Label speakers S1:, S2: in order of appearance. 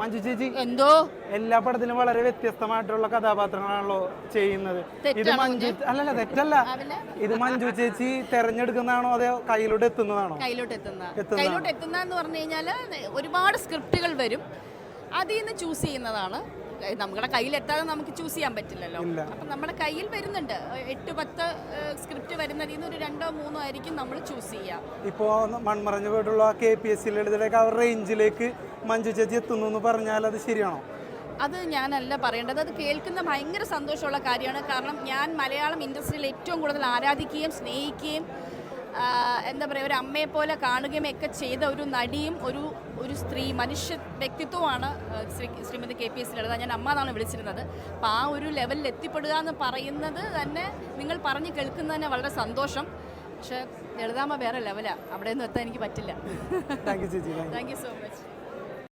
S1: മഞ്ജു ചേച്ചി
S2: എന്തോ?
S1: എല്ലാ പടത്തിലും വളരെ വ്യത്യസ്തമായിട്ടുള്ള കഥാപാത്രങ്ങളാണല്ലോ ചെയ്യുന്നത്. ഇത് മഞ്ജു അല്ലല്ല തെറ്റല്ല. ഇത് മഞ്ജു ചേച്ചി തെരഞ്ഞെടുക്കുന്നതാണോ അതോ കയ്യിലോട്ട് എത്തുന്നതാണോ?
S2: കയ്യിലോട്ട് എത്തുന്ന. കയ്യിലോട്ട് എത്തുന്ന എന്ന് പറഞ്ഞു കഴിഞ്ഞാൽ ഒരുപാട് സ്ക്രിപ്റ്റുകൾ വരും. അതിൽ നിന്ന് ചൂസ് ചെയ്യുന്നതാണ് നമ്മുടെ കയ്യിൽ എത്താതെ നമുക്ക് ചൂസ് ചെയ്യാൻ പറ്റില്ലല്ലോ. അപ്പം നമ്മുടെ കയ്യിൽ വരുന്നുണ്ട്. എട്ട് പത്ത് സ്ക്രിപ്റ്റ് വരുന്നതിൽ നിന്ന് ഒരു രണ്ടോ മൂന്നോ ആയിരിക്കും നമ്മൾ ചൂസ് ചെയ്യുക
S1: ഇപ്പോൾ മൺമറഞ്ഞു പോയിട്ടുള്ള കെ പി എസ് സി ലളിതയിലേക്ക് ആ റേഞ്ചിലേക്ക് മഞ്ജു ചേച്ചി എത്തുന്നു എന്ന് പറഞ്ഞാൽ അത് ശരിയാണോ?
S2: അത് ഞാനല്ല പറയേണ്ടത്. അത് കേൾക്കുന്ന ഭയങ്കര സന്തോഷമുള്ള കാര്യമാണ്. കാരണം ഞാൻ മലയാളം ഇൻഡസ്ട്രിയിൽ ഏറ്റവും കൂടുതൽ ആരാധിക്കുകയും സ്നേഹിക്കുകയും എന്താ പറയുക ഒരു അമ്മയെ പോലെ കാണുകയും ഒക്കെ ചെയ്ത ഒരു നടിയും ഒരു ഒരു സ്ത്രീ മനുഷ്യ വ്യക്തിത്വമാണ് Shri Shrimati K P S Lalitha. ഞാൻ അമ്മ എന്നാണ് വിളിച്ചിരുന്നത്. അപ്പോൾ ആ ഒരു ലെവലിൽ എത്തിപ്പെടുക എന്ന് പറയുന്നത് തന്നെ നിങ്ങൾ പറഞ്ഞ് കേൾക്കുന്നതന്നെ വളരെ സന്തോഷം. പക്ഷേ ലളിതാമ്മ വേറെ ലെവലാണ് അവിടെ നിന്ന് എത്താൻ എനിക്ക് പറ്റില്ല.
S1: താങ്ക് യു ചേച്ചി.
S2: Thank you so much